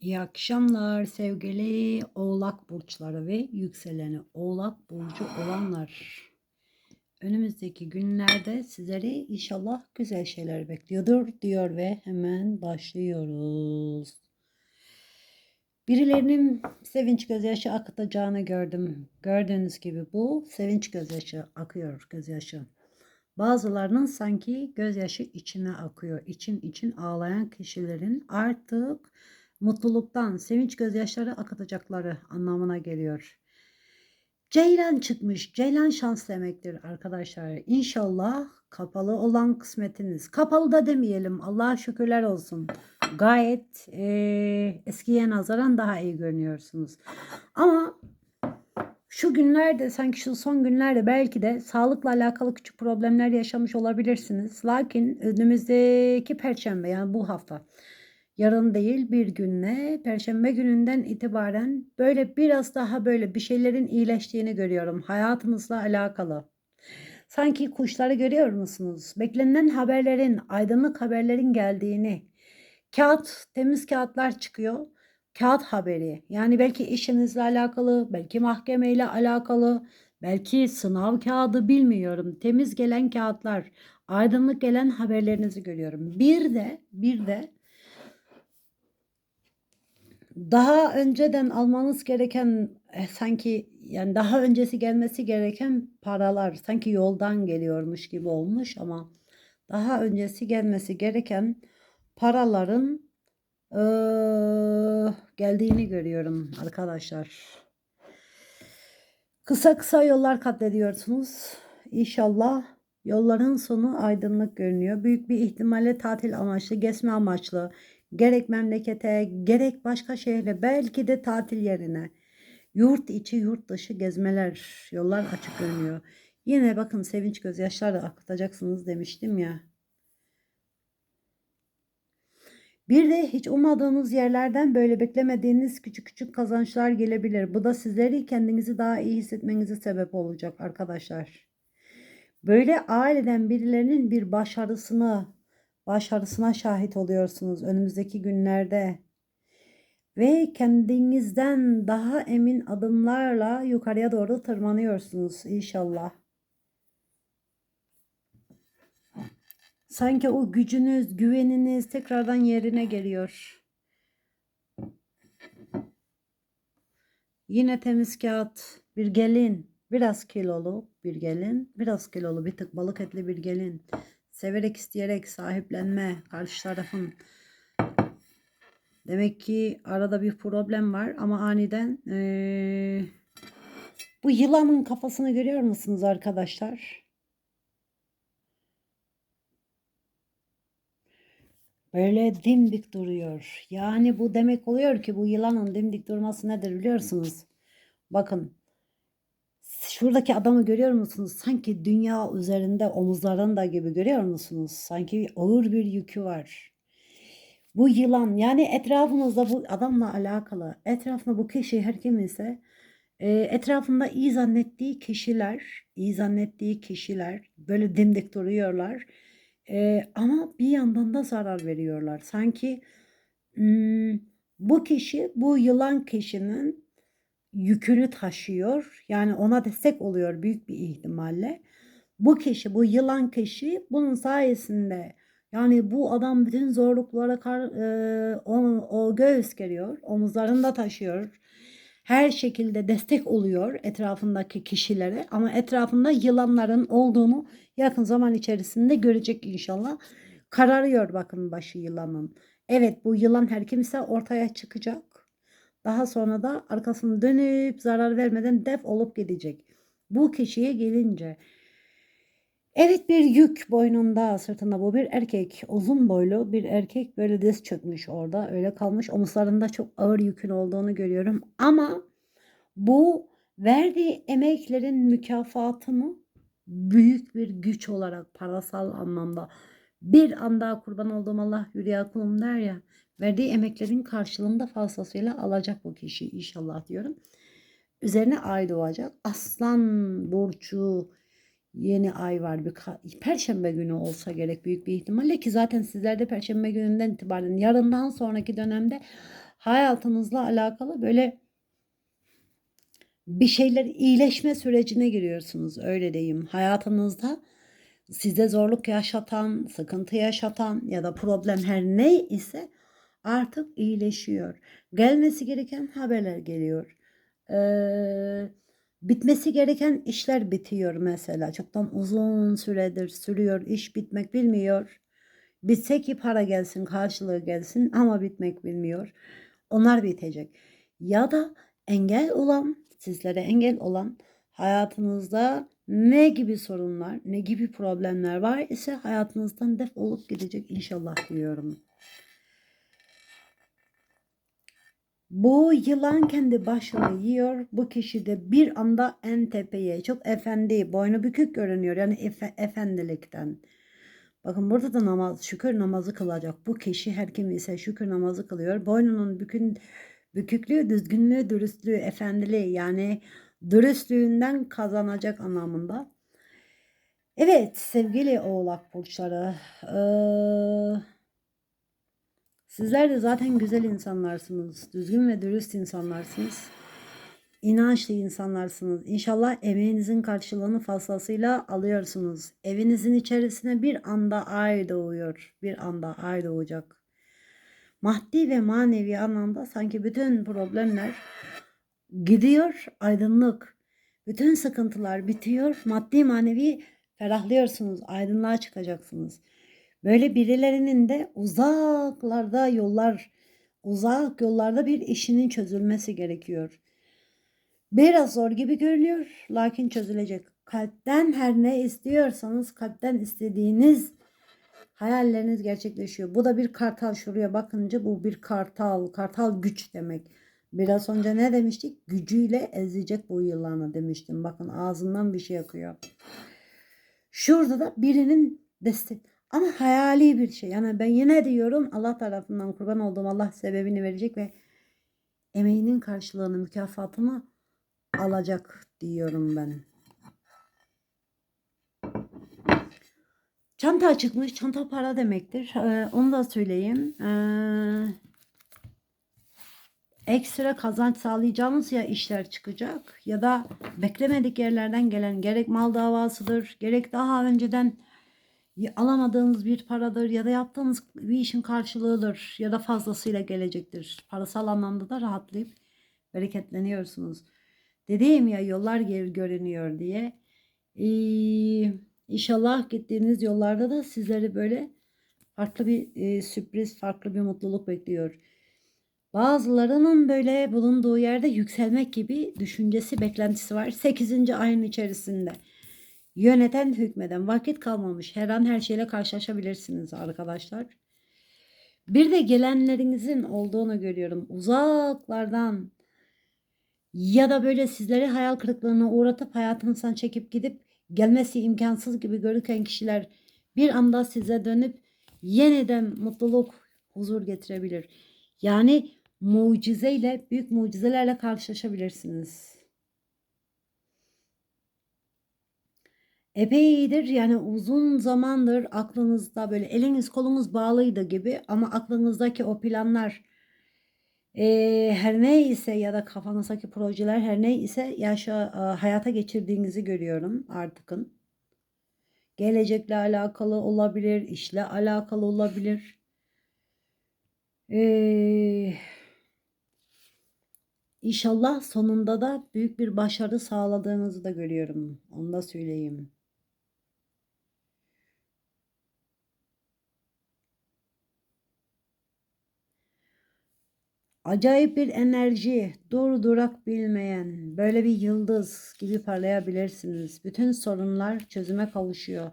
İyi akşamlar sevgili Oğlak burçları ve yükseleni Oğlak burcu olanlar. Önümüzdeki günlerde sizleri inşallah güzel şeyler bekliyordur diyor ve hemen başlıyoruz. Birilerinin sevinç gözyaşı akıtacağını gördüm. Gördüğünüz gibi bu sevinç gözyaşı akıyor gözyaşı. Bazılarının sanki gözyaşı içine akıyor. İçin için ağlayan kişilerin artık mutluluktan sevinç gözyaşları akıtacakları anlamına geliyor. Ceylan çıkmış. Ceylan şans demektir arkadaşlar. İnşallah kapalı olan kısmetiniz. Kapalı da demeyelim. Allah'a şükürler olsun. Gayet eee eskiye nazaran daha iyi görünüyorsunuz. Ama şu günlerde sanki şu son günlerde belki de sağlıkla alakalı küçük problemler yaşamış olabilirsiniz. Lakin önümüzdeki perşembe yani bu hafta yarın değil bir günle perşembe gününden itibaren böyle biraz daha böyle bir şeylerin iyileştiğini görüyorum hayatınızla alakalı. Sanki kuşları görüyor musunuz? Beklenen haberlerin, aydınlık haberlerin geldiğini. Kağıt, temiz kağıtlar çıkıyor. Kağıt haberi. Yani belki işinizle alakalı, belki mahkemeyle alakalı, belki sınav kağıdı bilmiyorum. Temiz gelen kağıtlar, aydınlık gelen haberlerinizi görüyorum. Bir de, bir de daha önceden almanız gereken e, sanki yani daha öncesi gelmesi gereken paralar sanki yoldan geliyormuş gibi olmuş ama daha öncesi gelmesi gereken paraların e, geldiğini görüyorum arkadaşlar. Kısa kısa yollar kat ediyorsunuz. İnşallah yolların sonu aydınlık görünüyor. Büyük bir ihtimalle tatil amaçlı, gezme amaçlı, gerek memlekete, gerek başka şehre, belki de tatil yerine. Yurt içi, yurt dışı gezmeler, yollar açık görünüyor. Yine bakın sevinç gözyaşları akıtacaksınız demiştim ya. Bir de hiç ummadığınız yerlerden böyle beklemediğiniz küçük küçük kazançlar gelebilir. Bu da sizleri kendinizi daha iyi hissetmenize sebep olacak arkadaşlar. Böyle aileden birilerinin bir başarısını, başarısına şahit oluyorsunuz önümüzdeki günlerde. Ve kendinizden daha emin adımlarla yukarıya doğru tırmanıyorsunuz inşallah. Sanki o gücünüz, güveniniz tekrardan yerine geliyor. Yine temiz kağıt, bir gelin, biraz kilolu bir gelin, biraz kilolu bir tık balık etli bir gelin. Severek isteyerek sahiplenme karşı tarafın. Demek ki arada bir problem var ama aniden ee, bu yılanın kafasını görüyor musunuz arkadaşlar? Böyle dimdik duruyor. Yani bu demek oluyor ki bu yılanın dimdik durması nedir biliyorsunuz? Bakın şuradaki adamı görüyor musunuz? Sanki dünya üzerinde omuzlarında gibi görüyor musunuz? Sanki ağır bir yükü var. Bu yılan yani etrafınızda bu adamla alakalı etrafında bu kişi her kim ise e, etrafında iyi zannettiği kişiler iyi zannettiği kişiler böyle dimdik duruyorlar Eee, ama bir yandan da zarar veriyorlar. Sanki, ımm, bu kişi, bu yılan kişinin yükünü taşıyor. Yani ona destek oluyor büyük bir ihtimalle. Bu kişi, bu yılan kişi bunun sayesinde yani bu adam bütün zorluklara kar eee, o o göğüs geriyor, omuzlarında taşıyor. Her şekilde destek oluyor etrafındaki kişilere ama etrafında yılanların olduğunu yakın zaman içerisinde görecek inşallah. Kararıyor bakın başı yılanın. Evet bu yılan her kimse ortaya çıkacak. Daha sonra da arkasını dönüp zarar vermeden def olup gidecek. Bu kişiye gelince Evet bir yük boynunda sırtında bu bir erkek. Uzun boylu bir erkek böyle diz çökmüş orada. Öyle kalmış. Omuzlarında çok ağır yükün olduğunu görüyorum. Ama bu verdiği emeklerin mükafatını büyük bir güç olarak parasal anlamda bir anda kurban olduğum Allah yürüye kulum der ya verdiği emeklerin karşılığında fazlasıyla alacak bu kişi inşallah diyorum. Üzerine ay doğacak. Aslan burcu yeni ay var. Bir perşembe günü olsa gerek büyük bir ihtimalle ki zaten sizler de perşembe gününden itibaren yarından sonraki dönemde hayatınızla alakalı böyle bir şeyler iyileşme sürecine giriyorsunuz öyle diyeyim. Hayatınızda size zorluk yaşatan, sıkıntı yaşatan ya da problem her ne ise artık iyileşiyor. Gelmesi gereken haberler geliyor. Ee, bitmesi gereken işler bitiyor mesela. Çoktan uzun süredir sürüyor. iş bitmek bilmiyor. Bitse ki para gelsin, karşılığı gelsin ama bitmek bilmiyor. Onlar bitecek. Ya da engel olan, sizlere engel olan hayatınızda ne gibi sorunlar, ne gibi problemler var ise hayatınızdan def olup gidecek inşallah diyorum. Bu yılan kendi başını yiyor. Bu kişi de bir anda en tepeye çok efendi, boynu bükük görünüyor. Yani efe, efendilikten. Bakın burada da namaz, şükür namazı kılacak. Bu kişi her kim ise şükür namazı kılıyor. Boynunun bükün, büküklüğü, düzgünlüğü, dürüstlüğü, efendiliği yani dürüstlüğünden kazanacak anlamında. Evet sevgili oğlak burçları. Ee, sizler de zaten güzel insanlarsınız. Düzgün ve dürüst insanlarsınız. İnançlı insanlarsınız. İnşallah emeğinizin karşılığını fazlasıyla alıyorsunuz. Evinizin içerisine bir anda ay doğuyor. Bir anda ay doğacak. Maddi ve manevi anlamda sanki bütün problemler gidiyor aydınlık. Bütün sıkıntılar bitiyor. Maddi manevi ferahlıyorsunuz. Aydınlığa çıkacaksınız. Böyle birilerinin de uzaklarda yollar, uzak yollarda bir işinin çözülmesi gerekiyor. Biraz zor gibi görünüyor lakin çözülecek. Kalpten her ne istiyorsanız kalpten istediğiniz hayalleriniz gerçekleşiyor. Bu da bir kartal şuraya bakınca bu bir kartal, kartal güç demek. Biraz önce ne demiştik? Gücüyle ezecek bu yılanı demiştim. Bakın ağzından bir şey akıyor. Şurada da birinin destek ama hayali bir şey. Yani ben yine diyorum Allah tarafından kurban olduğum Allah sebebini verecek ve emeğinin karşılığını, mükafatını alacak diyorum ben. Çanta çıkmış. Çanta para demektir. Ee, onu da söyleyeyim. Ee, ekstra kazanç sağlayacağımız ya işler çıkacak ya da beklemedik yerlerden gelen gerek mal davasıdır gerek daha önceden alamadığınız bir paradır ya da yaptığınız bir işin karşılığıdır ya da fazlasıyla gelecektir. Parasal anlamda da rahatlayıp bereketleniyorsunuz. Dediğim ya yollar geri görünüyor diye. Ee, inşallah gittiğiniz yollarda da sizleri böyle farklı bir e, sürpriz, farklı bir mutluluk bekliyor. Bazılarının böyle bulunduğu yerde yükselmek gibi düşüncesi, beklentisi var. 8. ayın içerisinde yöneten, hükmeden vakit kalmamış. Her an her şeyle karşılaşabilirsiniz arkadaşlar. Bir de gelenlerinizin olduğunu görüyorum. Uzaklardan ya da böyle sizleri hayal kırıklığına uğratıp hayatınızdan çekip gidip gelmesi imkansız gibi görürken kişiler bir anda size dönüp yeniden mutluluk, huzur getirebilir. Yani mucizeyle, büyük mucizelerle karşılaşabilirsiniz. Epey iyidir yani uzun zamandır aklınızda böyle eliniz kolunuz bağlıydı gibi ama aklınızdaki o planlar e, her ne ise ya da kafanızdaki projeler her ne ise yaşa, hayata geçirdiğinizi görüyorum artıkın. Gelecekle alakalı olabilir, işle alakalı olabilir. Ee, inşallah sonunda da büyük bir başarı sağladığınızı da görüyorum. Onu da söyleyeyim. Acayip bir enerji, dur durak bilmeyen, böyle bir yıldız gibi parlayabilirsiniz. Bütün sorunlar çözüme kavuşuyor.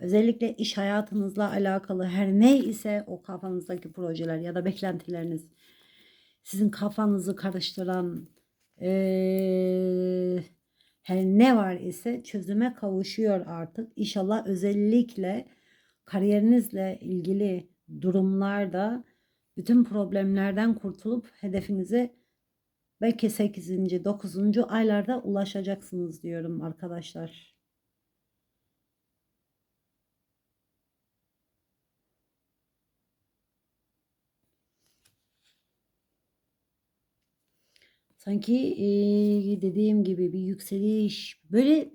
Özellikle iş hayatınızla alakalı her ne ise o kafanızdaki projeler ya da beklentileriniz sizin kafanızı karıştıran ee, her ne var ise çözüme kavuşuyor artık. İnşallah özellikle kariyerinizle ilgili durumlarda bütün problemlerden kurtulup hedefinize belki 8. 9. aylarda ulaşacaksınız diyorum arkadaşlar. Sanki dediğim gibi bir yükseliş böyle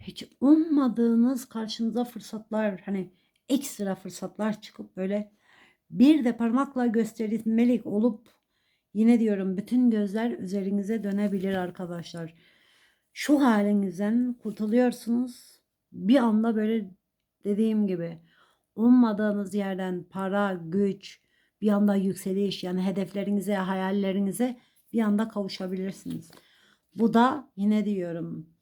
hiç ummadığınız karşınıza fırsatlar hani ekstra fırsatlar çıkıp böyle bir de parmakla gösterilmelik olup yine diyorum bütün gözler üzerinize dönebilir arkadaşlar. Şu halinizden kurtuluyorsunuz. Bir anda böyle dediğim gibi ummadığınız yerden para, güç, bir anda yükseliş yani hedeflerinize, hayallerinize bir anda kavuşabilirsiniz. Bu da yine diyorum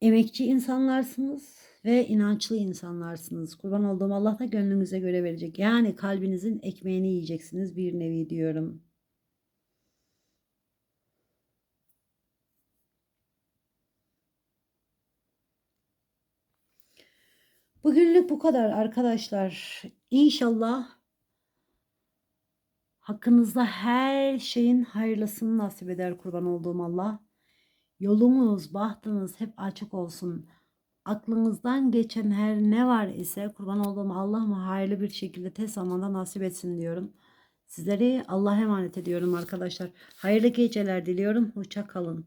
emekçi insanlarsınız ve inançlı insanlarsınız. Kurban olduğum Allah da gönlünüze göre verecek. Yani kalbinizin ekmeğini yiyeceksiniz bir nevi diyorum. Bugünlük bu kadar arkadaşlar. İnşallah hakkınızda her şeyin hayırlısını nasip eder kurban olduğum Allah. Yolunuz, bahtınız hep açık olsun. Aklınızdan geçen her ne var ise kurban olduğum Allah mı hayırlı bir şekilde tez zamanda nasip etsin diyorum. Sizleri Allah'a emanet ediyorum arkadaşlar. Hayırlı geceler diliyorum. Hoşça kalın.